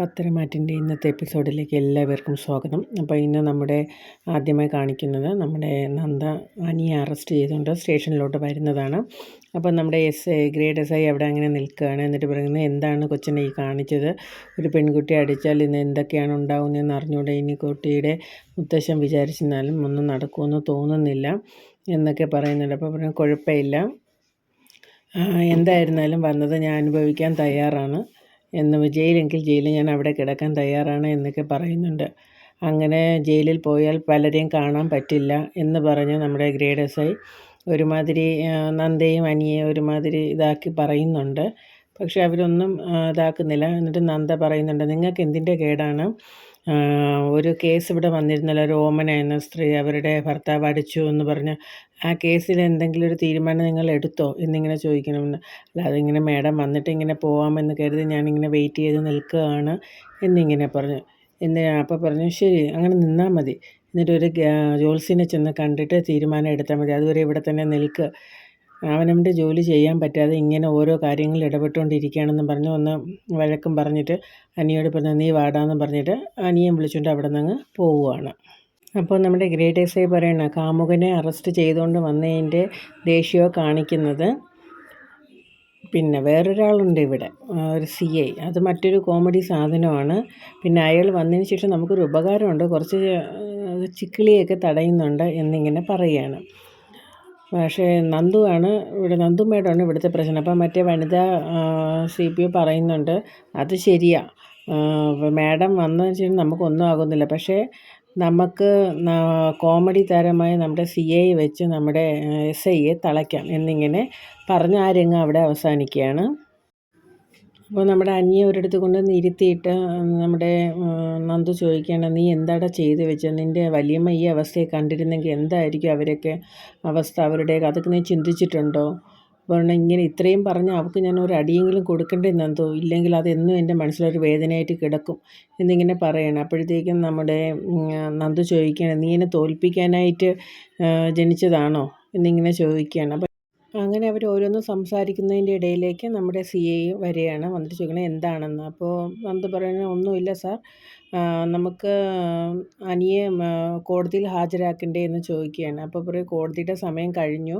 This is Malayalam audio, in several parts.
പത്തരമാറ്റിന്റെ ഇന്നത്തെ എപ്പിസോഡിലേക്ക് എല്ലാവർക്കും സ്വാഗതം. അപ്പോൾ ഇന്ന് നമ്മുടെ ആദ്യമായി കാണിക്കുന്നത് നമ്മുടെ നന്ദ അനിയെ അറസ്റ്റ് ചെയ്തുകൊണ്ട് സ്റ്റേഷനിലോട്ട് വരുന്നതാണ്. അപ്പോൾ നമ്മുടെ S I grade S I അവിടെ അങ്ങനെ നിൽക്കുകയാണ്. എന്നിട്ട് പറയുന്നത് എന്താണ് കൊച്ചിനെ ഈ കാണിച്ചത്? ഒരു പെൺകുട്ടി അടിച്ചാൽ ഇന്ന് എന്തൊക്കെയാണ് ഉണ്ടാകുന്നതെന്ന് അറിഞ്ഞുകൂടെ? ഇനി കുട്ടിയുടെ മുത്തശ്ശൻ വിചാരിച്ചിരുന്നാലും ഒന്നും നടക്കുമെന്ന് തോന്നുന്നില്ല എന്നൊക്കെ പറയുന്നുണ്ട്. അപ്പോൾ പറഞ്ഞു കുഴപ്പമില്ല. എന്തായിരുന്നാലും വന്നത് ഞാൻ അനുഭവിക്കാൻ തയ്യാറാണ്. എന്ന് ജയിലെങ്കിൽ ജയിലിൽ ഞാൻ അവിടെ കിടക്കാൻ തയ്യാറാണ് എന്നൊക്കെ പറയുന്നുണ്ട്. അങ്ങനെ ജയിലിൽ പോയാൽ പലരെയും കാണാൻ പറ്റില്ല എന്ന് പറഞ്ഞ് നമ്മുടെ ഗ്രേഡ് എസ് ഐ ഒരുമാതിരി നന്ദയും അനിയെ ഒരുമാതിരി ഇതാക്കി പറയുന്നുണ്ട്. പക്ഷെ അവരൊന്നും ഇതാക്കുന്നില്ല. എന്നിട്ട് നന്ദ പറയുന്നുണ്ട് നിങ്ങൾക്ക് എന്തിന്റെ കേടാണ്? ഒരു കേസ് ഇവിടെ വന്നിരുന്നല്ലോ. ഒരു ഓമന എന്ന സ്ത്രീ അവരുടെ ഭർത്താവ് അടിച്ചു എന്ന് പറഞ്ഞ് ആ കേസിൽ എന്തെങ്കിലും ഒരു തീരുമാനം നിങ്ങൾ എടുത്തോ എന്നിങ്ങനെ ചോദിക്കണമെന്ന്. അല്ലാതെ ഇങ്ങനെ മേഡം വന്നിട്ട് ഇങ്ങനെ പോവാമെന്ന് കരുതി ഞാനിങ്ങനെ വെയിറ്റ് ചെയ്ത് നിൽക്കുകയാണ് എന്നിങ്ങനെ പറഞ്ഞു. എന്ന് അപ്പോൾ പറഞ്ഞു ശരി അങ്ങനെ നിന്നാൽ മതി. എന്നിട്ട് ഒരു ജോത്സ്യനെ ചെന്ന് കണ്ടിട്ട് തീരുമാനം എടുത്താൽ മതി. അതുവരെ ഇവിടെ തന്നെ നിൽക്കുക അവനവന്റെ ജോലി ചെയ്യാൻ പറ്റാതെ ഇങ്ങനെ ഓരോ കാര്യങ്ങളിൽ ഇടപെട്ടുകൊണ്ടിരിക്കുകയാണെന്ന് പറഞ്ഞ് ഒന്ന് വഴക്കും പറഞ്ഞിട്ട് അനിയോട് പറഞ്ഞു നീ വാടാന്ന് പറഞ്ഞിട്ട് അനിയൻ വിളിച്ചുകൊണ്ട് അവിടെ നിന്ന് പോവുകയാണ്. അപ്പോൾ നമ്മുടെ ഗ്രേറ്റ് എസ് ഐ പറയണ കാമുകനെ അറസ്റ്റ് ചെയ്തുകൊണ്ട് വന്നതിന്റെ ദേഷ്യോ കാണിക്കുന്നത് പിന്നെ വേറൊരാളുണ്ട് ഇവിടെ ഒരു സി ഐ. അത് മറ്റൊരു കോമഡി സാധനമാണ്. പിന്നെ അയാൾ വന്നതിന് ശേഷം നമുക്കൊരു ഉപകാരമുണ്ട് കുറച്ച് ചിക്കിളിയൊക്കെ തടയുന്നുണ്ട് എന്നിങ്ങനെ പറയുകയാണ്. പക്ഷേ നന്ദുവാണ് ഇവിടെ നന്ദുമേടാണ് ഇവിടുത്തെ പ്രശ്നം. അപ്പം മറ്റേ വനിതാ സി പി പറയുന്നുണ്ട് അത് ശരിയാണ് മാഡം വന്നതെന്ന് വെച്ചാൽ നമുക്കൊന്നും ആകുന്നില്ല. പക്ഷേ നമുക്ക് കോമഡി താരമായ നമ്മുടെ സി ഐ വെച്ച് നമ്മുടെ എസ് ഐയെ തളയ്ക്കാം എന്നിങ്ങനെ പറഞ്ഞ ആ രംഗം അവിടെ അവസാനിക്കുകയാണ്. അപ്പോൾ നമ്മുടെ അനിയെ ഒരിടത്ത് കൊണ്ട് ഇരുത്തിയിട്ട് നമ്മുടെ നന്ദു ചോദിക്കുകയാണ് നീ എന്താടാ ചെയ്ത് വെച്ചത് നിന്റെ വലിയമ്മ ഈ അവസ്ഥയെ കണ്ടിരുന്നെങ്കിൽ എന്തായിരിക്കും അവരൊക്കെ അവസ്ഥ അവരുടെ അതൊക്കെ നീ ചിന്തിച്ചിട്ടുണ്ടോ? പറഞ്ഞാൽ ഇങ്ങനെ ഇത്രയും പറഞ്ഞ് അവൾക്ക് ഞാൻ ഒരു അടിയെങ്കിലും കൊടുക്കേണ്ടി നന്ദു? ഇല്ലെങ്കിൽ അതെന്നും എന്റെ മനസ്സിലൊരു വേദനയായിട്ട് കിടക്കും എന്നിങ്ങനെ പറയണം. അപ്പോഴത്തേക്കും നമ്മുടെ നന്ദു ചോദിക്കുകയാണ് നീ എന്നെ തോൽപ്പിക്കാനായിട്ട് ജനിച്ചതാണോ? എന്നിങ്ങനെ ചോദിക്കുകയാണ്. അങ്ങനെ അവർ ഓരോന്നും സംസാരിക്കുന്നതിന്റെ ഇടയിലേക്ക് നമ്മുടെ സി ഐ വരികയാണ്. വന്നിട്ട് ചോദിക്കണത് എന്താണെന്ന്? അപ്പോൾ നന്ദു പറയുന്നത് ഒന്നുമില്ല സാർ. നമുക്ക് അനിയെ കോടതിയിൽ ഹാജരാക്കണ്ടേ എന്ന് ചോദിക്കുകയാണ്. അപ്പോൾ പറയും കോടതിയുടെ സമയം കഴിഞ്ഞു.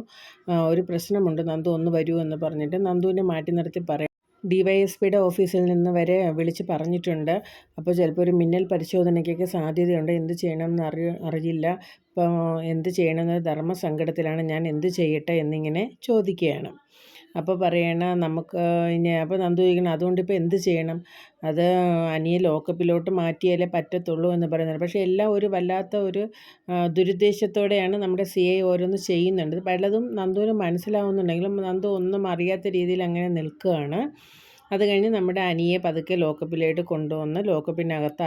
ഒരു പ്രശ്നമുണ്ട്. നന്ദു ഒന്ന് വരൂ എന്ന് പറഞ്ഞിട്ട് നന്ദുവിനെ മാറ്റി നിർത്തി പറയും ഡി വൈ എസ് പിയുടെ ഓഫീസിൽ നിന്ന് വരെ വിളിച്ച് പറഞ്ഞിട്ടുണ്ട്. അപ്പോൾ ചിലപ്പോൾ ഒരു മിന്നൽ പരിശോധനയ്ക്കൊക്കെ സാധ്യതയുണ്ട്. എന്ത് ചെയ്യണമെന്ന് അറി അറിയില്ല. അപ്പോൾ എന്ത് ചെയ്യണമെന്ന് ധർമ്മസങ്കടത്തിലാണ്. ഞാൻ എന്ത് ചെയ്യട്ടെ എന്നിങ്ങനെ ചോദിക്കുകയാണ്. അപ്പോൾ പറയണ നമുക്ക് ഇനി അപ്പോൾ നന്ദു ചോദിക്കണം അതുകൊണ്ട് ഇപ്പോൾ എന്ത് ചെയ്യണം? അത് അനിയെ ലോക്കപ്പിലോട്ട് മാറ്റിയാലേ പറ്റത്തുള്ളൂ എന്ന് പറയുന്നത്. പക്ഷേ എല്ലാം ഒരു വല്ലാത്ത ഒരു ദുരുദ്ദേശത്തോടെയാണ് നമ്മുടെ സി ഐ ഓരോന്ന് ചെയ്യുന്നുണ്ട്. പലതും നന്ദുവിന് മനസ്സിലാവുന്നുണ്ടെങ്കിലും നന്ദു ഒന്നും അറിയാത്ത രീതിയിൽ അങ്ങനെ നിൽക്കുകയാണ്. അത് കഴിഞ്ഞ് നമ്മുടെ അനിയെ പതുക്കെ ലോക്കപ്പിലേക്ക് കൊണ്ടുവന്ന് ലോക്കപ്പിനകത്ത്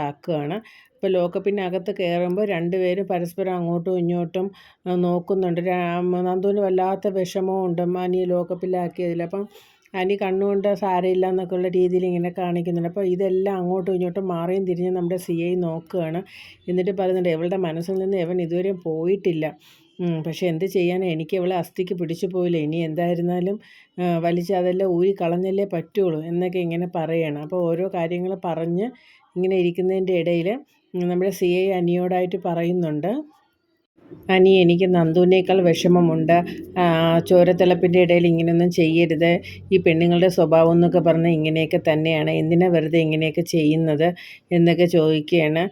ലോക്കപ്പിന്റെ ലോക്കപ്പിനകത്ത് കയറുമ്പോൾ രണ്ടുപേരും പരസ്പരം അങ്ങോട്ടും ഇങ്ങോട്ടും നോക്കുന്നുണ്ട്. നന്ദുവിന് വല്ലാത്ത വിഷമവും ഉണ്ട്. അനിയെ ലോക്കപ്പിലാക്കിയതിൽ. അപ്പം അനി കണ്ണുകൊണ്ട് സാരമില്ല എന്നൊക്കെ ഉള്ള രീതിയിൽ ഇങ്ങനെ കാണിക്കുന്നുണ്ട്. അപ്പോൾ ഇതെല്ലാം അങ്ങോട്ടും ഇങ്ങോട്ടും മാറിയും തിരിഞ്ഞ് നമ്മുടെ സി ഐ നോക്കുകയാണ്. എന്നിട്ട് പറയുന്നുണ്ട് ഇവളുടെ മനസ്സിൽ നിന്ന് ഇവൻ ഇതുവരെയും പോയിട്ടില്ല. പക്ഷേ എന്ത് ചെയ്യാനാണ് എനിക്ക് ഇവളെ അസ്ഥിക്ക് പിടിച്ചു പോയില്ല? ഇനി എന്തായിരുന്നാലും വലിച്ച് അതെല്ലാം ഊരി കളഞ്ഞല്ലേ പറ്റുള്ളൂ എന്നൊക്കെ ഇങ്ങനെ പറയണം. അപ്പോൾ ഓരോ കാര്യങ്ങൾ പറഞ്ഞ് ഇങ്ങനെ ഇരിക്കുന്നതിന്റെ ഇടയിൽ നമ്മുടെ സി ഐ അനിയോടായിട്ട് പറയുന്നുണ്ട്. അനി എനിക്ക് നന്ദുവിനേക്കാൾ വിഷമമുണ്ട്. ചോരത്തിളപ്പിന്റെ ഇടയിൽ ഇങ്ങനെയൊന്നും ചെയ്യരുത്. ഈ പെണ്ണുങ്ങളുടെ സ്വഭാവം എന്നൊക്കെ പറഞ്ഞ് ഇങ്ങനെയൊക്കെ തന്നെയാണ്. എന്തിനാ വെറുതെ ഇങ്ങനെയൊക്കെ ചെയ്യുന്നത് എന്നൊക്കെ ചോദിക്കുകയാണ്.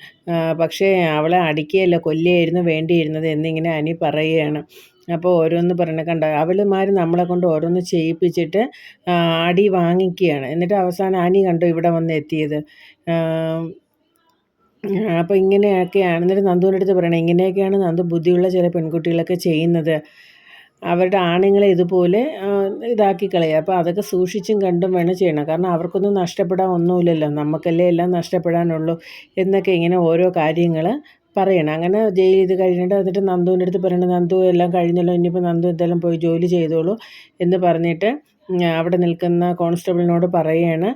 പക്ഷേ അവളെ അടിക്കുകയല്ല കൊല്ലുകയായിരുന്നു വേണ്ടിയിരുന്നത് എന്നിങ്ങനെ അനി പറയുകയാണ്. അപ്പോൾ ഓരോന്ന് പറഞ്ഞ കണ്ട അവളുമാർ നമ്മളെ കൊണ്ട് ഓരോന്ന് ചെയ്യിപ്പിച്ചിട്ട് അടി വാങ്ങിക്കുകയാണ്. എന്നിട്ട് അവസാനം അനി കണ്ടോ ഇവിടെ വന്ന് എത്തിയത്? അപ്പോൾ ഇങ്ങനെയൊക്കെയാണ്. എന്നിട്ട് നന്ദുവിന്റെ അടുത്ത് പറയണം ഇങ്ങനെയൊക്കെയാണ് നന്ദു ബുദ്ധിയുള്ള ചില പെൺകുട്ടികളൊക്കെ ചെയ്യുന്നത്. അവരുടെ ആണുങ്ങളെ ഇതുപോലെ ഇതാക്കി കളയുക അപ്പോൾ അതൊക്കെ സൂക്ഷിച്ചും കണ്ടും വേണം ചെയ്യണം. കാരണം അവർക്കൊന്നും നഷ്ടപ്പെടാൻ ഒന്നുമില്ലല്ലോ. നമുക്കല്ലേ എല്ലാം നഷ്ടപ്പെടാനുള്ളൂ എന്നൊക്കെ ഇങ്ങനെ ഓരോ കാര്യങ്ങൾ പറയണം. അങ്ങനെ ജയിൽ ഇത് കഴിഞ്ഞിട്ട് എന്നിട്ട് നന്ദുവിന്റെ അടുത്ത് പറയണം നന്ദു എല്ലാം കഴിഞ്ഞല്ലോ. ഇനിയിപ്പോൾ നന്ദു എന്തെല്ലാം പോയി ജോലി ചെയ്തോളൂ എന്ന് പറഞ്ഞിട്ട് അവിടെ നിൽക്കുന്ന കോൺസ്റ്റബിളിനോട് പറയുകയാണ്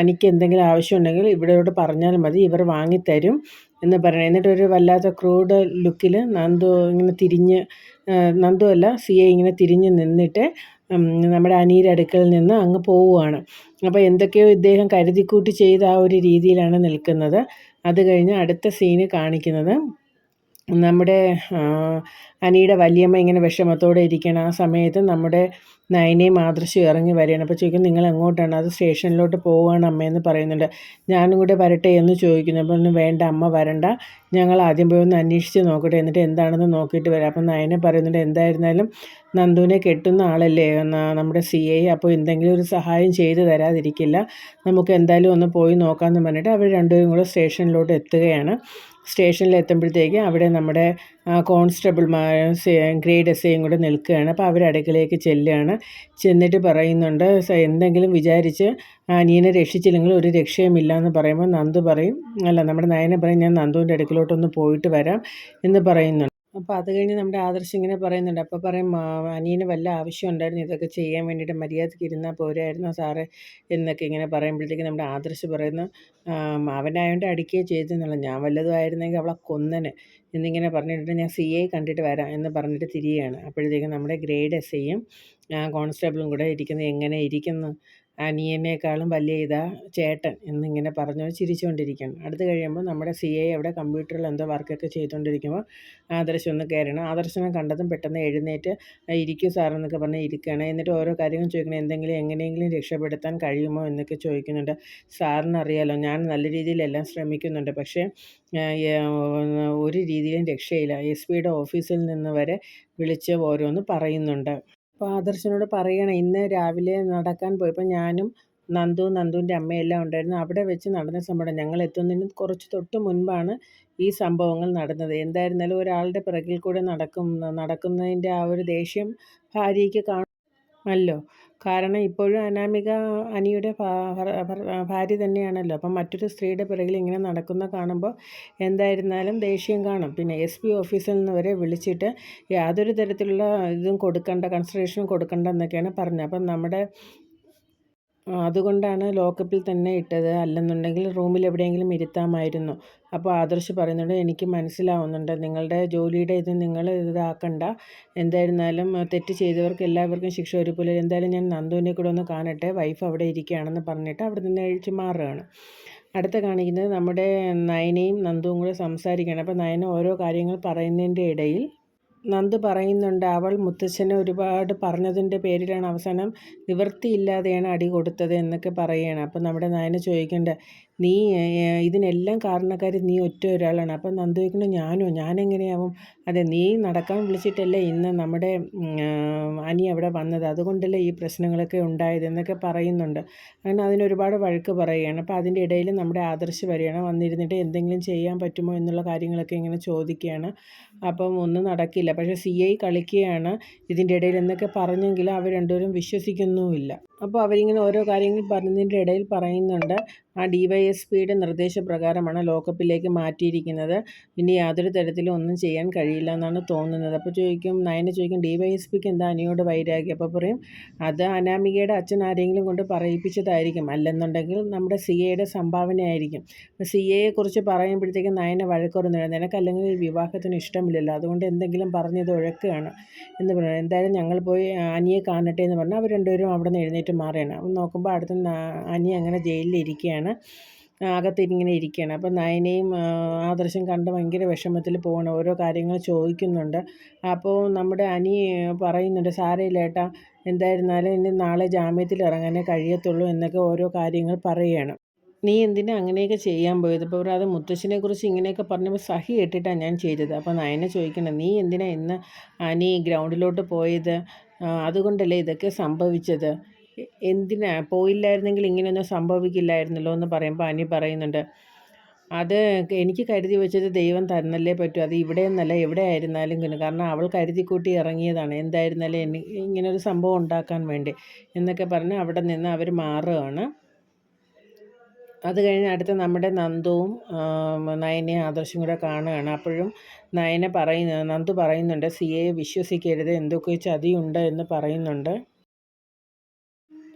എനിക്ക് എന്തെങ്കിലും ആവശ്യമുണ്ടെങ്കിൽ ഇവിടെയോട് പറഞ്ഞാൽ മതി ഇവർ വാങ്ങിത്തരും എന്ന് പറയണം. എന്നിട്ട് ഒരു വല്ലാത്ത ക്രൂഡ് ലുക്കിൽ നന്ദു ഇങ്ങനെ തിരിഞ്ഞ് നന്ദു അല്ല സി എ ഇങ്ങനെ തിരിഞ്ഞ് നിന്നിട്ട് നമ്മുടെ അനിയുടെ അടുക്കൽ നിന്ന് അങ്ങ് പോവുകയാണ്. അപ്പോൾ എന്തൊക്കെയോ ഇദ്ദേഹം കരുതിക്കൂട്ടി ചെയ്ത ആ ഒരു രീതിയിലാണ് നിൽക്കുന്നത്. അത് കഴിഞ്ഞ് അടുത്ത സീന് കാണിക്കുന്നത് നമ്മുടെ അനിയുടെ വലിയമ്മ ഇങ്ങനെ വിഷമത്തോടെ ഇരിക്കണം ആ സമയത്ത് നമ്മുടെ നയനയും മാതൃശ്ശി ഇറങ്ങി വരികയാണ്. അപ്പോൾ ചോദിക്കും നിങ്ങൾ എങ്ങോട്ടാണ്? അത് സ്റ്റേഷനിലോട്ട് പോവുകയാണ് അമ്മയെന്ന് പറയുന്നുണ്ട്. ഞാനും കൂടെ വരട്ടെ എന്ന് ചോദിക്കുന്നു. അപ്പോൾ വേണ്ട അമ്മ വരണ്ട. ഞങ്ങൾ ആദ്യം പോയി ഒന്ന് അന്വേഷിച്ച് നോക്കട്ടെ. എന്നിട്ട് എന്താണെന്ന് നോക്കിയിട്ട് വരാം. അപ്പം നയനെ പറയുന്നുണ്ട് എന്തായിരുന്നാലും നന്ദുവിനെ കെട്ടുന്ന ആളല്ലേ? നമ്മുടെ സി ഐ അപ്പോൾ എന്തെങ്കിലും ഒരു സഹായം ചെയ്തു തരാതിരിക്കില്ല. നമുക്ക് എന്തായാലും ഒന്ന് പോയി നോക്കാമെന്ന് പറഞ്ഞിട്ട് അവർ രണ്ടുപേരും കൂടെ സ്റ്റേഷനിലോട്ട് എത്തുകയാണ്. സ്റ്റേഷനിൽ എത്തുമ്പോഴത്തേക്ക് അവിടെ നമ്മുടെ കോൺസ്റ്റബിൾമാർ ഗ്രേഡ് എസ് ഐയും കൂടെ നിൽക്കുകയാണ്. അപ്പോൾ അവർ ചെല്ലുകയാണ്. ചെന്നിട്ട് പറയുന്നുണ്ട് എന്തെങ്കിലും വിചാരിച്ച് അനിയനെ രക്ഷിച്ചില്ലെങ്കിൽ ഒരു രക്ഷയുമില്ല എന്ന് പറയുമ്പോൾ നന്ദു പറയും. അല്ല നമ്മുടെ നയനെ പറയും ഞാൻ നന്ദുവിന്റെ അടുക്കലോട്ടൊന്ന് പോയിട്ട് വരാം എന്ന് പറയുന്നുണ്ട്. അപ്പോൾ അത് കഴിഞ്ഞ് നമ്മുടെ ആദർശം ഇങ്ങനെ പറയുന്നുണ്ട്. അപ്പോൾ പറയും അനിയന് വല്ല ആവശ്യം ഉണ്ടായിരുന്നു? ഇതൊക്കെ ചെയ്യാൻ വേണ്ടിയിട്ട് മര്യാദയ്ക്ക് ഇരുന്നാൽ പോരായിരുന്നു സാറേ? എന്നൊക്കെ ഇങ്ങനെ പറയുമ്പോഴത്തേക്ക് നമ്മുടെ ആദർശ് പറയുന്നു അവനായോണ്ട് അടിക്കുകയോ ചെയ്തെന്നുള്ള ഞാൻ വല്ലതും ആയിരുന്നെങ്കിൽ അവളെ കൊന്നന് എന്നിങ്ങനെ പറഞ്ഞിട്ട് ഞാൻ സി ഐ കണ്ടിട്ട് വരാം എന്ന് പറഞ്ഞിട്ട് തിരികെയാണ് അപ്പോഴത്തേക്കും നമ്മുടെ ഗ്രേഡ് എസ് ഐയും കോൺസ്റ്റബിളും കൂടെ ഇരിക്കുന്നത് എങ്ങനെ ഇരിക്കുന്നു? അനിയനേക്കാളും വലിയ ഇതാ ചേട്ടൻ എന്നിങ്ങനെ പറഞ്ഞു ചിരിച്ചുകൊണ്ടിരിക്കുകയാണ്. അടുത്ത് കഴിയുമ്പോൾ നമ്മുടെ സി ഐ അവിടെ കമ്പ്യൂട്ടറിൽ എന്തോ വർക്കൊക്കെ ചെയ്തുകൊണ്ടിരിക്കുമ്പോൾ ആദർശം ഒന്ന് കയറണം. ആദർശനം കണ്ടതും പെട്ടെന്ന് എഴുന്നേറ്റ് ഇരിക്കും സാറെന്നൊക്കെ പറഞ്ഞ് ഇരിക്കുകയാണ്. എന്നിട്ട് ഓരോ കാര്യങ്ങൾ ചോദിക്കണം എന്തെങ്കിലും എങ്ങനെയെങ്കിലും രക്ഷപ്പെടുത്താൻ കഴിയുമോ എന്നൊക്കെ ചോദിക്കുന്നുണ്ട്. സാറിനറിയാലോ ഞാൻ നല്ല രീതിയിലെല്ലാം ശ്രമിക്കുന്നുണ്ട്. പക്ഷേ ഒരു രീതിയിലും രക്ഷയില്ല. എസ് പിയുടെ ഓഫീസിൽ നിന്ന് വരെ വിളിച്ച് ഓരോന്ന് പറയുന്നുണ്ട്. അപ്പോൾ ആദർശനോട് പറയണം ഇന്ന് രാവിലെ നടക്കാൻ പോയപ്പോൾ ഞാനും നന്ദു നന്ദുവിന്റെ അമ്മയെല്ലാം ഉണ്ടായിരുന്നു. അവിടെ വെച്ച് നടന്ന സംഭവം ഞങ്ങൾ എത്തുന്നതിന് കുറച്ച് തൊട്ട് മുൻപാണ് ഈ സംഭവങ്ങൾ നടന്നത്. എന്തായിരുന്നാലും ഒരാളുടെ പിറകിൽ കൂടെ നടക്കും നടക്കുന്നതിന്റെ ആ ഒരു ദേഷ്യം ഭാര്യയ്ക്ക് കാണുമല്ലോ കാരണം ഇപ്പോഴും അനാമിക അനിയുടെ ഭാര്യ തന്നെയാണല്ലോ. അപ്പം മറ്റൊരു സ്ത്രീയുടെ പിറകിൽ ഇങ്ങനെ നടക്കുന്ന കാണുമ്പോൾ എന്തായിരുന്നാലും ദേഷ്യം കാണും. പിന്നെ എസ് പി ഓഫീസിൽ നിന്ന് വരെ വിളിച്ചിട്ട് യാതൊരു തരത്തിലുള്ള ഇതും കൊടുക്കേണ്ട കൺസിഡറേഷനും കൊടുക്കേണ്ട എന്നൊക്കെയാണ് പറഞ്ഞത്. അപ്പം നമ്മുടെ അതുകൊണ്ടാണ് ലോക്കപ്പിൽ തന്നെ ഇട്ടത്. അല്ലെന്നുണ്ടെങ്കിൽ റൂമിൽ എവിടെയെങ്കിലും ഇരുത്താമായിരുന്നു. അപ്പോൾ ആദർശ് പറയുന്നുണ്ട് എനിക്ക് മനസ്സിലാവുന്നുണ്ട്. നിങ്ങളുടെ ജോലിയുടെ ഇത് നിങ്ങൾ ഇതാക്കണ്ട. എന്തായിരുന്നാലും തെറ്റ് ചെയ്തവർക്ക് എല്ലാവർക്കും ശിക്ഷ ഒരുപോലെ. എന്തായാലും ഞാൻ നന്ദുവിനെ കൂടെ ഒന്ന് കാണട്ടെ. വൈഫ് അവിടെ ഇരിക്കുകയാണെന്ന് പറഞ്ഞിട്ട് അവിടെ നിന്ന് അഴിച്ചു മാറുകയാണ്. അടുത്ത കാണിക്കുന്നത് നമ്മുടെ നയനയും നന്ദുവും കൂടെ സംസാരിക്കുകയാണ്. അപ്പോൾ നയന ഓരോ കാര്യങ്ങൾ പറയുന്നതിന്റെ ഇടയിൽ നന്ദു പറയുന്നുണ്ട് അവൾ മുത്തച്ഛനെ ഒരുപാട് പറഞ്ഞതിന്റെ പേരിലാണ് അവസാനം നിവൃത്തിയില്ലാതെയാണ് അടി കൊടുത്തത് എന്നൊക്കെ പറയുകയാണ്. അപ്പം നമ്മുടെ നയന ചോദിക്കേണ്ട നീ ഇതിനെല്ലാം കാരണക്കാരി നീ ഒറ്റ ഒരാളാണ്. അപ്പം നന്ദു ചോദിക്കണം ഞാനോ? ഞാനെങ്ങനെയാവും? അതെ നീ നടക്കാൻ വിളിച്ചിട്ടല്ലേ ഇന്ന് നമ്മുടെ അനി അവിടെ വന്നത്? അതുകൊണ്ടല്ലേ ഈ പ്രശ്നങ്ങളൊക്കെ ഉണ്ടായത് എന്നൊക്കെ പറയുന്നുണ്ട്. അങ്ങനെ അതിനൊരുപാട് വഴക്ക് പറയുകയാണ്. അപ്പോൾ അതിന്റെ ഇടയിൽ നമ്മുടെ ആദർശ് വരികയാണ്. വന്നിരുന്നിട്ട് എന്തെങ്കിലും ചെയ്യാൻ പറ്റുമോ എന്നുള്ള കാര്യങ്ങളൊക്കെ ഇങ്ങനെ ചോദിക്കുകയാണ്. അപ്പം ഒന്നും നടക്കില്ല. പക്ഷേ സി ഐ കളിക്കുകയാണ് ഇതിന്റെ ഇടയിൽ എന്നൊക്കെ പറഞ്ഞെങ്കിലും അവർ രണ്ടുപേരും വിശ്വസിക്കുന്നുമില്ല. അപ്പോൾ അവരിങ്ങനെ ഓരോ കാര്യങ്ങൾ പറഞ്ഞതിന്റെ ഇടയിൽ പറയുന്നുണ്ട്. ആ ഡി വൈ എസ് പിയുടെ നിർദ്ദേശപ്രകാരമാണ് ലോക്കപ്പിലേക്ക് മാറ്റിയിരിക്കുന്നത്. ഇനി യാതൊരു തരത്തിലും ഒന്നും ചെയ്യാൻ കഴിയില്ല എന്നാണ് തോന്നുന്നത്. അപ്പോൾ ചോദിക്കും നയന ചോദിക്കും ഡി വൈ എസ് പിക്ക് എന്താ അനിയോട് വൈരാഗ്യം? അപ്പോൾ പറയും അത് അനാമികയുടെ അച്ഛൻ ആരെങ്കിലും കൊണ്ട് പറയിപ്പിച്ചതായിരിക്കും. അല്ലെന്നുണ്ടെങ്കിൽ നമ്മുടെ സി എയുടെ സംഭാവനയായിരിക്കും. അപ്പോൾ സി എയെക്കുറിച്ച് പറയുമ്പോഴത്തേക്കും നയന വഴക്കുറന്നില്ല നിനക്കല്ലെങ്കിൽ ഈ വിവാഹത്തിന് ഇഷ്ടമില്ലല്ലോ. അതുകൊണ്ട് എന്തെങ്കിലും പറഞ്ഞത് ഒഴക്കുകയാണ് എന്ന് പറയുന്നത് എന്തായാലും ഞങ്ങൾ പോയി അനിയെ കാണട്ടെ എന്ന് പറഞ്ഞാൽ അവർ രണ്ടുപേരും അവിടെ നിന്ന് എഴുന്നേറ്റ് മാറിയാണ് അപ്പം നോക്കുമ്പോൾ അടുത്ത അനി അങ്ങനെ ജയിലിൽ ഇരിക്കുകയാണ് അകത്തിങ്ങനെ ഇരിക്കുകയാണ് അപ്പം നയനയും ആദർശം കണ്ട് ഭയങ്കര വിഷമത്തിൽ പോകണം ഓരോ കാര്യങ്ങൾ ചോദിക്കുന്നുണ്ട്. അപ്പോൾ നമ്മുടെ അനി പറയുന്നുണ്ട് സാരമില്ല ഏട്ടാ എന്തായിരുന്നാലും ഇനി നാളെ ജാമ്യത്തിൽ ഇറങ്ങാനേ കഴിയത്തുള്ളൂ എന്നൊക്കെ ഓരോ കാര്യങ്ങൾ പറയുകയാണ്. നീ എന്തിനാ അങ്ങനെയൊക്കെ ചെയ്യാൻ പോയത്? ഇപ്പോൾ അത് മുത്തശ്ശിനെ കുറിച്ച് ഇങ്ങനെയൊക്കെ പറഞ്ഞപ്പോൾ സഹി ഇട്ടിട്ടാണ് ഞാൻ ചെയ്തത്. അപ്പോൾ നയനെ ചോദിക്കണം നീ എന്തിനാ ഇന്ന് അനി ഗ്രൗണ്ടിലോട്ട് പോയത്? അതുകൊണ്ടല്ലേ ഇതൊക്കെ സംഭവിച്ചത്? എന്തിനാ? പോയില്ലായിരുന്നെങ്കിൽ ഇങ്ങനെയൊന്നും സംഭവിക്കില്ലായിരുന്നല്ലോ എന്ന് പറയുമ്പോൾ അനി പറയുന്നുണ്ട് അത് എനിക്ക് കരുതി വെച്ചത് ദൈവം തന്നല്ലേ പറ്റൂ. അത് ഇവിടെ എന്നല്ല എവിടെ ആയിരുന്നാലും കാരണം അവൾ കരുതിക്കൂട്ടി ഇറങ്ങിയതാണ്. എന്തായിരുന്നാലും എനി ഇങ്ങനൊരു സംഭവം ഉണ്ടാക്കാൻ വേണ്ടി. എന്നൊക്കെ പറഞ്ഞ് അവിടെ നിന്ന് അവർ മാറുകയാണ്. അത് കഴിഞ്ഞ് അടുത്ത നമ്മുടെ നന്ദുവും നയനെ ആദർശം കൂടെ കാണുകയാണ്. അപ്പോഴും നയനെ പറയുന്ന നന്ദു പറയുന്നുണ്ട് സിയെ വിശ്വസിക്കരുത്. എന്തൊക്കെ ചതിയുണ്ട് എന്ന് പറയുന്നുണ്ട്.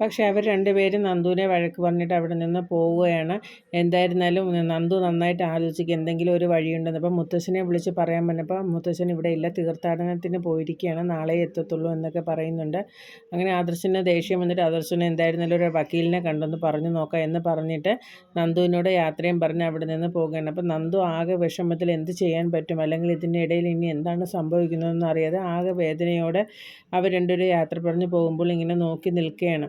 പക്ഷേ അവർ രണ്ടുപേരും നന്ദുവിനെ വഴക്ക് പറഞ്ഞിട്ട് അവിടെ നിന്ന് പോവുകയാണ്. എന്തായിരുന്നാലും നന്ദു നന്നായിട്ട് ആലോചിക്കുക എന്തെങ്കിലും ഒരു വഴിയുണ്ടെന്ന്. അപ്പം മുത്തശ്ശനെ വിളിച്ച് പറയാൻ പറഞ്ഞപ്പോൾ മുത്തശ്ശൻ ഇവിടെ ഇല്ല തീർത്ഥാടനത്തിന് പോയിരിക്കുകയാണ് നാളെ എത്തത്തുള്ളൂ എന്നൊക്കെ പറയുന്നുണ്ട്. അങ്ങനെ ആദർശന് ദേഷ്യം വന്നിട്ട് ആദർശന് എന്തായിരുന്നാലും ഒരു വക്കീലിനെ കണ്ടൊന്ന് പറഞ്ഞു നോക്കാം എന്ന് പറഞ്ഞിട്ട് നന്ദുവിനോട് യാത്രയും പറഞ്ഞ് അവിടെ നിന്ന് പോവുകയാണ്. അപ്പം നന്ദു ആകെ വിഷമത്തിൽ എന്ത് ചെയ്യാൻ പറ്റും? അല്ലെങ്കിൽ ഇതിന്റെ ഇടയിൽ ഇനി എന്താണ് സംഭവിക്കുന്നതെന്ന് അറിയാതെ ആകെ വേദനയോടെ അവർ രണ്ടുപേരും യാത്ര പറഞ്ഞ് പോകുമ്പോൾ ഇങ്ങനെ നോക്കി നിൽക്കുകയാണ്.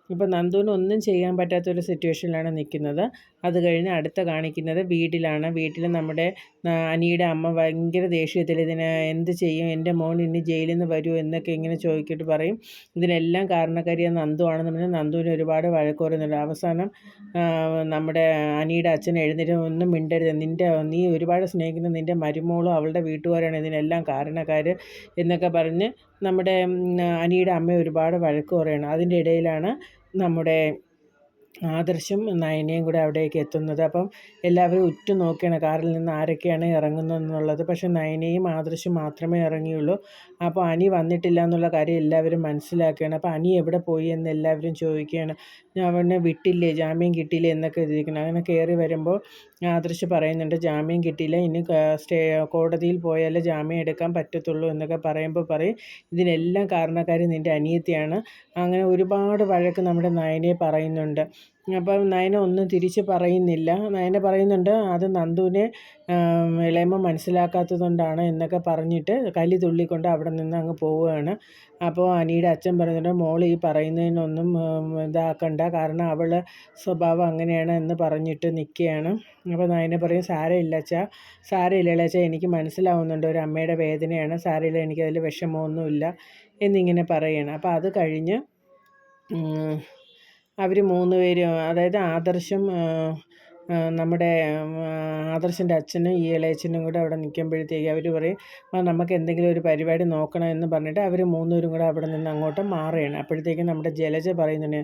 ഇപ്പോൾ നന്ദുവിന് ഒന്നും ചെയ്യാൻ പറ്റാത്തൊരു സിറ്റുവേഷനിലാണ് നിൽക്കുന്നത്. അത് കഴിഞ്ഞ് അടുത്ത കാണിക്കുന്നത് വീട്ടിലാണ്. വീട്ടിൽ നമ്മുടെ അനിയുടെ അമ്മ ഭയങ്കര ദേഷ്യത്തിൽ ഇതിനെ എന്ത് ചെയ്യും? എന്റെ മോൻ ഇനി ജയിലിൽ നിന്ന് വരുമോ എന്നൊക്കെ ഇങ്ങനെ ചോദിക്കിട്ട് പറയും. ഇതിനെല്ലാം കാരണക്കാരിയ നന്ദു ആണെന്ന് പറഞ്ഞാൽ നന്ദുവിന് ഒരുപാട് വഴക്ക് പറയുന്നുണ്ട് അവസാനം നമ്മുടെ അനിയുടെ അച്ഛൻ എഴുന്നേറ്റ് ഒന്നും മിണ്ടരുത്. നിന്റെ നീ ഒരുപാട് സ്നേഹിക്കുന്ന നിന്റെ മരുമോളും അവളുടെ വീട്ടുകാരാണ്. ഇതിനെല്ലാം കാരണക്കാർ എന്നൊക്കെ പറഞ്ഞ് നമ്മുടെ അനിയുടെ അമ്മ ഒരുപാട് വഴക്ക് കുറയാണ് അതിന്റെ ഇടയിലാണ് നമ്മുടെ ആദർശം നയനയും കൂടെ അവിടേക്ക് എത്തുന്നത്. അപ്പം എല്ലാവരും ഉറ്റു നോക്കിയാണ് കാറിൽ നിന്ന് ആരൊക്കെയാണ് ഇറങ്ങുന്നതെന്നുള്ളത്. പക്ഷെ നയനയും ആദർശും മാത്രമേ ഇറങ്ങിയുള്ളൂ. അപ്പോൾ അനി വന്നിട്ടില്ല എന്നുള്ള കാര്യം എല്ലാവരും മനസ്സിലാക്കുകയാണ്. അപ്പോൾ അനി എവിടെ പോയി എന്ന് എല്ലാവരും ചോദിക്കുകയാണ്. അവനെ വിട്ടില്ലേ? ജാമ്യം കിട്ടിയില്ലേ എന്നൊക്കെ ഇരിക്കണം അങ്ങനെ കയറി വരുമ്പോൾ ആദർശ് പറയുന്നുണ്ട് ജാമ്യം കിട്ടിയില്ല. ഇനി സ്റ്റേ കോടതിയിൽ പോയാലേ ജാമ്യം എടുക്കാൻ പറ്റത്തുള്ളൂ എന്നൊക്കെ പറയുമ്പോൾ പറയും. ഇതിനെല്ലാം കാരണക്കാരി നിന്റെ അനിയത്തിയാണ്. അങ്ങനെ ഒരുപാട് വഴക്ക് നമ്മുടെ നയനെ പറയുന്നുണ്ട്. അപ്പം നയന ഒന്നും തിരിച്ച് പറയുന്നില്ല. നയന പറയുന്നുണ്ട് അത് നന്ദുവിനെ ഇളയമ്മ മനസ്സിലാക്കാത്തതുകൊണ്ടാണ് എന്നൊക്കെ പറഞ്ഞിട്ട് കലി തുള്ളിക്കൊണ്ട് അവിടെ നിന്ന് അങ്ങ് പോവുകയാണ്. അപ്പോൾ അനിയുടെ അച്ഛൻ പറയുന്നുണ്ട് മോൾ ഈ പറയുന്നതിനൊന്നും ഇതാക്കണ്ട. കാരണം അവൾ സ്വഭാവം അങ്ങനെയാണ് എന്ന് പറഞ്ഞിട്ട് നിൽക്കുകയാണ്. അപ്പോൾ നയന പറയും സാരമില്ല അച്ഛാ. സാരമില്ല അച്ഛാ എനിക്ക് മനസ്സിലാവുന്നുണ്ട്. ഒരു അമ്മയുടെ വേദനയാണ്. സാരമില്ല എനിക്കതിൽ വിഷമമൊന്നുമില്ല എന്നിങ്ങനെ പറയുകയാണ് അപ്പോൾ അത് കഴിഞ്ഞ് അവർ മൂന്ന് പേരും അതായത് ആദർശം നമ്മുടെ ആദർശിന്റെ അച്ഛനും ഈ ഇളയച്ചനും കൂടെ അവിടെ നിൽക്കുമ്പോഴത്തേക്ക് അവർ പറയും നമുക്ക് എന്തെങ്കിലും ഒരു പരിപാടി നോക്കണം എന്ന് പറഞ്ഞിട്ട് അവർ മൂന്നുപേരും കൂടെ അവിടെ നിന്ന് അങ്ങോട്ട് മാറുകയാണ്. അപ്പോഴത്തേക്കും നമ്മുടെ ജലജ പറയുന്നുണ്ട്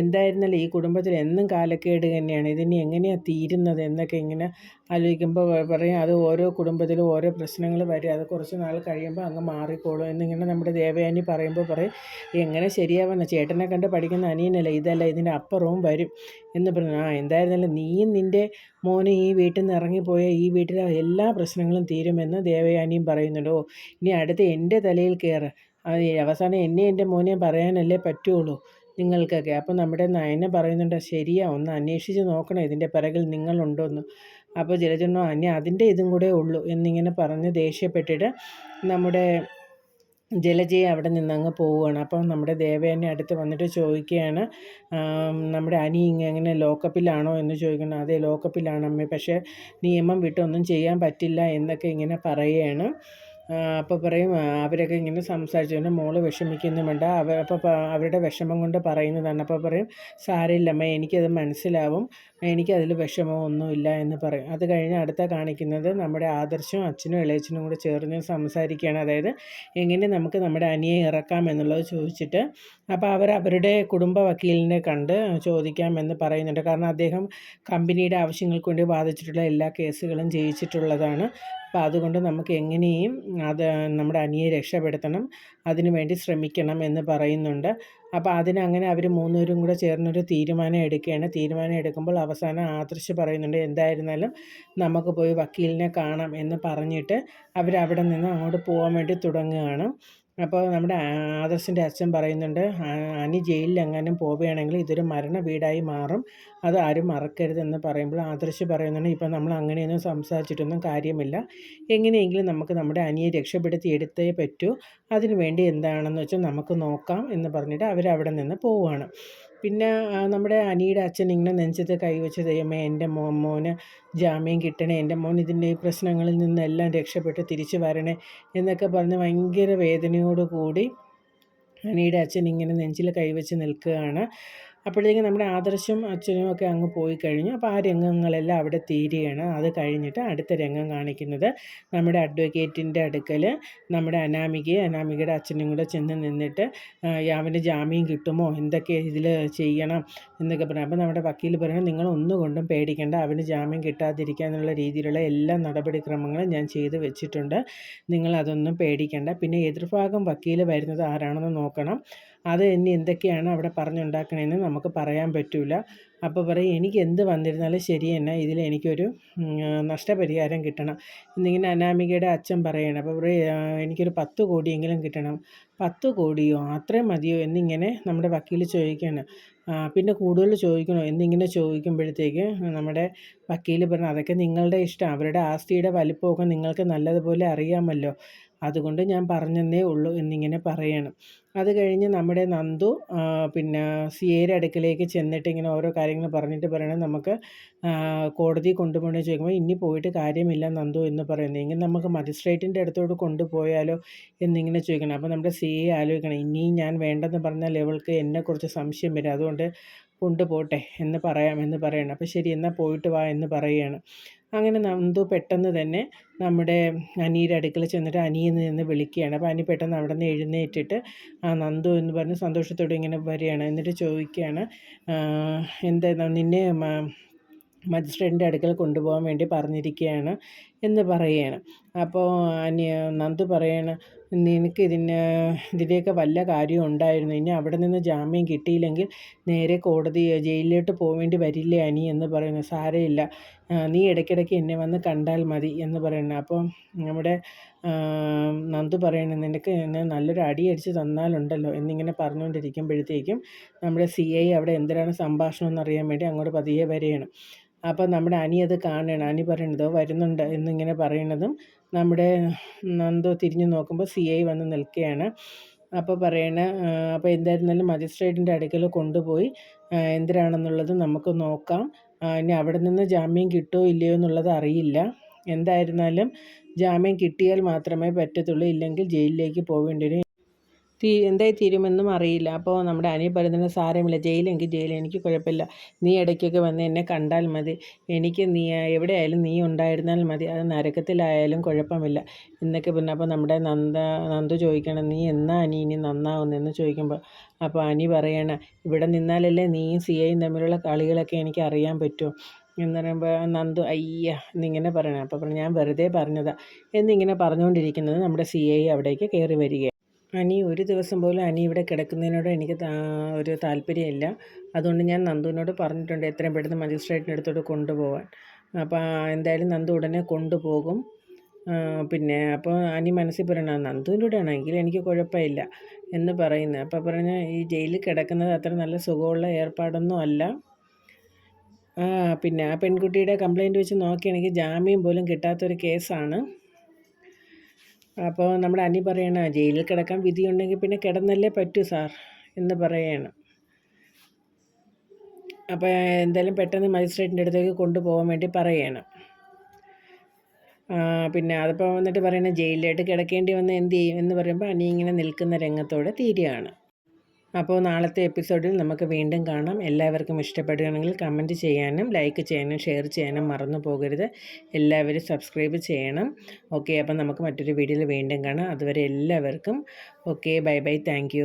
എന്തായിരുന്നാലും ഈ കുടുംബത്തിൽ എന്നും കാലക്കേട് തന്നെയാണ്. ഇതിനി എങ്ങനെയാണ് തീരുന്നത്? എന്നൊക്കെ ഇങ്ങനെ ആലോചിക്കുമ്പോൾ പറയും അത് ഓരോ കുടുംബത്തിലും ഓരോ പ്രശ്നങ്ങൾ വരും. അത് കുറച്ച് നാൾ കഴിയുമ്പോൾ അങ്ങ് മാറിക്കോളും. എന്നിങ്ങനെ നമ്മുടെ ദേവയാനി പറയുമ്പോൾ പറയും എങ്ങനെ ശരിയാവുന്ന ചേട്ടനെ കണ്ട് പഠിക്കുന്ന അനിയനല്ല? ഇതല്ല ഇതിന്റെ അപ്പുറവും വരും. എന്ന് പറഞ്ഞു ആ എന്തായിരുന്നാലും നീയും നിന്റെ മോനെ ഈ വീട്ടിൽ നിന്ന് ഇറങ്ങിപ്പോയ ഈ വീട്ടിലെ എല്ലാ പ്രശ്നങ്ങളും തീരുമെന്ന് ദേവയാനിയും പറയുന്നുണ്ട്. ഓ ഇനി അടുത്ത് എന്റെ തലയിൽ കയറ് അവസാനം എന്നെ എന്റെ മോനെ പറയാനല്ലേ പറ്റുള്ളൂ നിങ്ങൾക്കൊക്കെ. അപ്പോൾ നമ്മുടെ നയന പറയുന്നുണ്ട് ശരിയാ ഒന്ന് അന്വേഷിച്ച് നോക്കണം ഇതിന്റെ പിറകിൽ നിങ്ങളുണ്ടോയെന്ന് അപ്പോൾ ജലജനോ അന്യ അതിന്റെ ഇതും കൂടെ ഉള്ളൂ എന്നിങ്ങനെ പറഞ്ഞ് ദേഷ്യപ്പെട്ടിട്ട് നമ്മുടെ ജലജയെ അവിടെ നിന്നങ്ങ് പോവുകയാണ്. അപ്പം നമ്മുടെ ദേവേനെ അടുത്ത് വന്നിട്ട് ചോദിക്കുകയാണ് നമ്മുടെ അനി ഇങ്ങനെ ലോക്കപ്പിലാണോ എന്ന് ചോദിക്കണം അതേ ലോക്കപ്പിലാണ് അമ്മേ. പക്ഷേ നിയമം വിട്ടൊന്നും ചെയ്യാൻ പറ്റില്ല എന്നൊക്കെ ഇങ്ങനെ പറയുകയാണ്. അപ്പോൾ പറയും അവരൊക്കെ ഇങ്ങനെ സംസാരിച്ചു. പിന്നെ മോൾ വിഷമിക്കുന്നു വേണ്ട. അവർ അപ്പോൾ അവരുടെ വിഷമം കൊണ്ട് പറയുന്നതാണ്. അപ്പോൾ പറയും സാരമില്ലമ്മ എനിക്കത് മനസ്സിലാവും. എനിക്കതിൽ വിഷമമൊന്നുമില്ല എന്ന് പറയും. അത് കഴിഞ്ഞ് അടുത്ത കാണിക്കുന്നത് നമ്മുടെ ആദർശവും അച്ഛനും ഇളയച്ചനും കൂടെ ചേർന്ന് സംസാരിക്കുകയാണ്. അതായത് എങ്ങനെ നമുക്ക് നമ്മുടെ അനിയെ ഇറക്കാം എന്നുള്ളത് ചോദിച്ചിട്ട് അപ്പോൾ അവർ അവരുടെ കുടുംബ വക്കീലിനെ കണ്ട് ചോദിക്കാമെന്ന് പറയുന്നുണ്ട്. കാരണം അദ്ദേഹം കമ്പനിയുടെ ആവശ്യങ്ങൾക്ക് വേണ്ടി വാദിച്ചിട്ടുള്ള എല്ലാ കേസുകളും ജയിച്ചിട്ടുള്ളതാണ്. അപ്പോൾ അതുകൊണ്ട് നമുക്ക് എങ്ങനെയും അത് നമ്മുടെ അനിയെ രക്ഷപ്പെടുത്തണം അതിനു വേണ്ടി ശ്രമിക്കണം എന്ന് പറയുന്നുണ്ട്. അപ്പോൾ അതിനങ്ങനെ അവർ മൂന്നുപേരും കൂടെ ചേർന്നൊരു തീരുമാനം എടുക്കുകയാണ്. തീരുമാനം എടുക്കുമ്പോൾ അവസാനം ആദർശ് പറയുന്നുണ്ട് എന്തായിരുന്നാലും നമുക്ക് പോയി വക്കീലിനെ കാണാം എന്ന് പറഞ്ഞിട്ട് അവരവിടെ നിന്ന് അങ്ങോട്ട് പോകാൻ വേണ്ടി തുടങ്ങുകയാണ്. അപ്പോൾ നമ്മുടെ ആദർശിന്റെ അച്ഛൻ പറയുന്നുണ്ട് അനി ജയിലിൽ എങ്ങാനും പോവുകയാണെങ്കിൽ ഇതൊരു മരണ വീടായി മാറും. അത് ആരും മറക്കരുതെന്ന് പറയുമ്പോൾ ആദർശ് പറയുന്നുണ്ട് ഇപ്പം നമ്മൾ അങ്ങനെയൊന്നും സംസാരിച്ചിട്ടൊന്നും കാര്യമില്ല. എങ്ങനെയെങ്കിലും നമുക്ക് നമ്മുടെ അനിയെ രക്ഷപ്പെടുത്തി എടുത്തേ പറ്റൂ. അതിനുവേണ്ടി എന്താണെന്ന് വെച്ചാൽ നമുക്ക് നോക്കാം എന്ന് പറഞ്ഞിട്ട് അവരവിടെ നിന്ന് പോവുകയാണ്. പിന്നെ നമ്മുടെ അനിയുടെ അച്ഛൻ ഇങ്ങനെ നെഞ്ചത്ത് കൈവച്ച് ദൈവമേ എന്റെ മോ മോന് ജാമ്യം കിട്ടണേ എന്റെ മോൻ ഇതിന്റെ ഈ പ്രശ്നങ്ങളിൽ നിന്നെല്ലാം രക്ഷപ്പെട്ട് തിരിച്ചു വരണേ എന്നൊക്കെ പറഞ്ഞ് ഭയങ്കര വേദനയോടു കൂടി അനിയുടെ അച്ഛൻ ഇങ്ങനെ നെഞ്ചിൽ കൈവച്ച് നിൽക്കുകയാണ്. അപ്പോഴത്തേക്കും നമ്മുടെ ആദർശം അച്ഛനും ഒക്കെ അങ്ങ് പോയി കഴിഞ്ഞു. അപ്പോൾ ആ രംഗങ്ങളെല്ലാം അവിടെ തീരുകയാണ്. അത് കഴിഞ്ഞിട്ട് അടുത്ത രംഗം കാണിക്കുന്നത് നമ്മുടെ അഡ്വക്കേറ്റിന്റെ അടുക്കൽ നമ്മുടെ അനാമികയെ അനാമികയുടെ അച്ഛനും കൂടെ ചെന്ന് നിന്നിട്ട് അവന് ജാമ്യം കിട്ടുമോ? എന്തൊക്കെ ഇതിൽ ചെയ്യണം എന്നൊക്കെ പറഞ്ഞു. അപ്പോൾ നമ്മുടെ വക്കീൽ പറയണം നിങ്ങൾ ഒന്നുകൊണ്ടും പേടിക്കേണ്ട. അവന് ജാമ്യം കിട്ടാതിരിക്കാനുള്ള രീതിയിലുള്ള എല്ലാ നടപടിക്രമങ്ങളും ഞാൻ ചെയ്ത് വെച്ചിട്ടുണ്ട്. നിങ്ങൾ അതൊന്നും പേടിക്കേണ്ട. പിന്നെ എതിർഭാഗം വക്കീൽ വരുന്നത് ആരാണെന്ന് നോക്കണം. അത് ഇനി എന്തൊക്കെയാണ് അവിടെ പറഞ്ഞുണ്ടാക്കണതെന്ന് നമുക്ക് പറയാൻ പറ്റില്ല അപ്പോൾ പറയും എനിക്ക് എന്ത് വന്നിരുന്നാലും ശരി തന്നെ ഇതിൽ എനിക്കൊരു നഷ്ടപരിഹാരം കിട്ടണം. എന്നിങ്ങനെ അനാമികയുടെ അച്ഛൻ പറയണം അപ്പോൾ പറയും എനിക്കൊരു പത്ത് കോടിയെങ്കിലും കിട്ടണം. പത്ത് കോടിയോ? അത്രയും മതിയോ? എന്നിങ്ങനെ നമ്മുടെ വക്കീൽ ചോദിക്കുകയാണ് പിന്നെ കൂടുതൽ ചോദിക്കണോ? എന്നിങ്ങനെ ചോദിക്കുമ്പോഴത്തേക്ക് നമ്മുടെ വക്കീൽ പറഞ്ഞു അതൊക്കെ നിങ്ങളുടെ ഇഷ്ടം. അവരുടെ ആസ്തിയുടെ വലിപ്പമൊക്കെ നിങ്ങൾക്ക് നല്ലതുപോലെ അറിയാമല്ലോ. അതുകൊണ്ട് ഞാൻ പറഞ്ഞെന്നേ ഉള്ളൂ എന്നിങ്ങനെ പറയണം. അത് കഴിഞ്ഞ് നമ്മുടെ നന്ദു പിന്നെ സി എയുടെ അടുക്കലേക്ക് ചെന്നിട്ട് ഇങ്ങനെ ഓരോ കാര്യങ്ങൾ പറഞ്ഞിട്ട് പറയണം. നമുക്ക് കോടതി കൊണ്ടുപോകണമെന്ന് ചോദിക്കുമ്പോൾ ഇനി പോയിട്ട് കാര്യമില്ല നന്ദു എന്ന് പറയുന്നത്. ഇങ്ങനെ നമുക്ക് മജിസ്ട്രേറ്റിന്റെ അടുത്തോട്ട് കൊണ്ടുപോയാലോ എന്നിങ്ങനെ ചോദിക്കണം. അപ്പോൾ നമ്മുടെ സി എ ആലോചിക്കണം. ഇനിയും ഞാൻ വേണ്ടെന്ന് പറഞ്ഞാൽ ഇവൾക്ക് എന്നെക്കുറിച്ച് സംശയം വരും. അതുകൊണ്ട് കൊണ്ടുപോട്ടെ എന്ന് പറയാം എന്ന് പറയണം. അപ്പോൾ ശരി എന്നാൽ പോയിട്ട് വാ എന്ന് പറയുകയാണ്. അങ്ങനെ നന്ദു പെട്ടെന്ന് തന്നെ നമ്മുടെ അനിയുടെ അടുക്കൽ ചെന്നിട്ട് അനിയിൽ നിന്ന് വിളിക്കുകയാണ്. അപ്പോൾ അനി പെട്ടെന്ന് അവിടെ നിന്ന് എഴുന്നേറ്റിട്ട് ആ നന്ദു എന്ന് പറഞ്ഞ് സന്തോഷത്തോടെ ഇങ്ങനെ വരികയാണ്. എന്നിട്ട് ചോദിക്കുകയാണ് എന്താ നിന്നെ മജിസ്ട്രേറ്റിന്റെ അടുക്കൽ കൊണ്ടുപോകാൻ വേണ്ടി പറഞ്ഞിരിക്കുകയാണ്. എന്ന് പറയുകയാണ് അപ്പോൾ അനി നന്ദു പറയാണ് നിനക്ക് ഇതിന് ഇതിന്റെയൊക്കെ വല്ല കാര്യവും ഉണ്ടായിരുന്നു? ഇനി അവിടെ നിന്ന് ജാമ്യം കിട്ടിയില്ലെങ്കിൽ നേരെ കോടതി ജയിലിലോട്ട് പോവേണ്ടി വരില്ലേ അനി? എന്ന് പറയുന്നു. സാരയില്ല നീ ഇടയ്ക്കിടയ്ക്ക് എന്നെ വന്ന് കണ്ടാൽ മതി എന്ന് പറയുന്നു. അപ്പം നമ്മുടെ നന്ദു പറയുന്നത് നിനക്ക് എന്നെ നല്ലൊരു അടി അടിച്ച് തന്നാലുണ്ടല്ലോ എന്നിങ്ങനെ പറഞ്ഞുകൊണ്ടിരിക്കുമ്പോഴത്തേക്കും നമ്മുടെ സി ഐ അവിടെ എന്തിനാണ് സംഭാഷണം എന്നറിയാൻ വേണ്ടി അങ്ങോട്ട് പതിയെ വരികയാണ്. അപ്പോൾ നമ്മുടെ അനി അത് കാണണം അനി പറയണതോ വരുന്നുണ്ട് എന്നിങ്ങനെ പറയണതും നമ്മുടെ നന്ദോ തിരിഞ്ഞു നോക്കുമ്പോൾ സി ഐ വന്ന് നിൽക്കുകയാണ്. അപ്പോൾ പറയണ അപ്പോൾ എന്തായിരുന്നാലും മജിസ്ട്രേറ്റിന്റെ അടുക്കൽ കൊണ്ടുപോയി എന്തിനാണെന്നുള്ളത് നമുക്ക് നോക്കാം. ഇനി അവിടെ നിന്ന് ജാമ്യം കിട്ടുമോ ഇല്ലയോ എന്നുള്ളത് അറിയില്ല. എന്തായിരുന്നാലും ജാമ്യം കിട്ടിയാൽ മാത്രമേ പറ്റത്തുള്ളൂ ഇല്ലെങ്കിൽ ജയിലിലേക്ക് പോകേണ്ടി വരും. തീ എന്തായി തീരുമെന്നും അറിയില്ല. അപ്പോൾ നമ്മുടെ അനിയ പറയുന്നത് സാരമില്ല. ജയിലെങ്കിൽ ജയിൽ എനിക്ക് കുഴപ്പമില്ല. നീ ഇടയ്ക്കൊക്കെ വന്ന് എന്നെ കണ്ടാൽ മതി. എനിക്ക് നീ എവിടെയായാലും നീ ഉണ്ടായിരുന്നാൽ മതി. അത് നരകത്തിലായാലും കുഴപ്പമില്ല. എന്നൊക്കെ പിന്നെ അപ്പോൾ നമ്മുടെ നന്ദ നന്ദു ചോദിക്കണം. നീ എന്നാ അനി ഇനി നന്നാവുന്നതെന്ന് ചോദിക്കുമ്പോൾ അപ്പോൾ അനി പറയണ ഇവിടെ നിന്നാലല്ലേ നീയും സിയയും തമ്മിലുള്ള കളികളൊക്കെ എനിക്ക് അറിയാൻ പറ്റുമോ എന്ന് പറയുമ്പോൾ നന്ദു അയ്യ എന്നിങ്ങനെ പറയണം. അപ്പോൾ പറഞ്ഞു ഞാൻ വെറുതെ പറഞ്ഞതാ. എന്നിങ്ങനെ പറഞ്ഞുകൊണ്ടിരിക്കുന്നത് നമ്മുടെ സി ഐ അവിടേക്ക് കയറി വരിക അനി ഒരു ദിവസം പോലും അനി ഇവിടെ കിടക്കുന്നതിനോട് എനിക്ക് ഒരു താല്പര്യമില്ല. അതുകൊണ്ട് ഞാൻ നന്ദുവിനോട് പറഞ്ഞിട്ടുണ്ട് എത്രയും പെട്ടെന്ന് മജിസ്ട്രേറ്റിന്റെ അടുത്തോട്ട് കൊണ്ടുപോകാൻ അപ്പോൾ എന്തായാലും നന്ദു ഉടനെ കൊണ്ടുപോകും. പിന്നെ അപ്പോൾ അനി മനസ്സിൽ പറയണം നന്ദുവിന്റെ കൂടെ ആണെങ്കിൽ എനിക്ക് കുഴപ്പമില്ല എന്ന് പറയുന്നത് അപ്പോൾ പറഞ്ഞ ഈ ജയിലിൽ കിടക്കുന്നത് അത്ര നല്ല സുഖമുള്ള ഏർപ്പാടൊന്നും അല്ല. പിന്നെ ആ പെൺകുട്ടിയുടെ കംപ്ലയിന്റ് വെച്ച് നോക്കുകയാണെങ്കിൽ ജാമ്യം പോലും കിട്ടാത്തൊരു കേസാണ്. അപ്പോൾ നമ്മുടെ അനി പറയണ ജയിലിൽ കിടക്കാൻ വിധിയുണ്ടെങ്കിൽ പിന്നെ കിടന്നല്ലേ പറ്റൂ സാർ എന്ന് പറയണം. അപ്പോൾ എന്തായാലും പെട്ടെന്ന് മജിസ്ട്രേറ്റിന്റെ അടുത്തേക്ക് കൊണ്ടുപോകാൻ വേണ്ടി പറയണം. പിന്നെ അതിപ്പോൾ വന്നിട്ട് പറയണം ജയിലിലായിട്ട് കിടക്കേണ്ടി വന്ന് എന്ത് ചെയ്യും? എന്ന് പറയുമ്പോൾ അനി ഇങ്ങനെ നിൽക്കുന്ന രംഗത്തോടെ തീരുകയാണ്. അപ്പോൾ നാളത്തെ എപ്പിസോഡിൽ നമുക്ക് വീണ്ടും കാണാം. എല്ലാവർക്കും ഇഷ്ടപ്പെടുകയാണെങ്കിൽ കമന്റ് ചെയ്യാനും ലൈക്ക് ചെയ്യാനും ഷെയർ ചെയ്യാനും മറന്നു പോകരുത്. എല്ലാവരും സബ്സ്ക്രൈബ് ചെയ്യണം. ഓക്കെ അപ്പോൾ നമുക്ക് മറ്റൊരു വീഡിയോയിൽ വീണ്ടും കാണാം. അതുവരെ എല്ലാവർക്കും ഓക്കെ ബൈ ബൈ താങ്ക്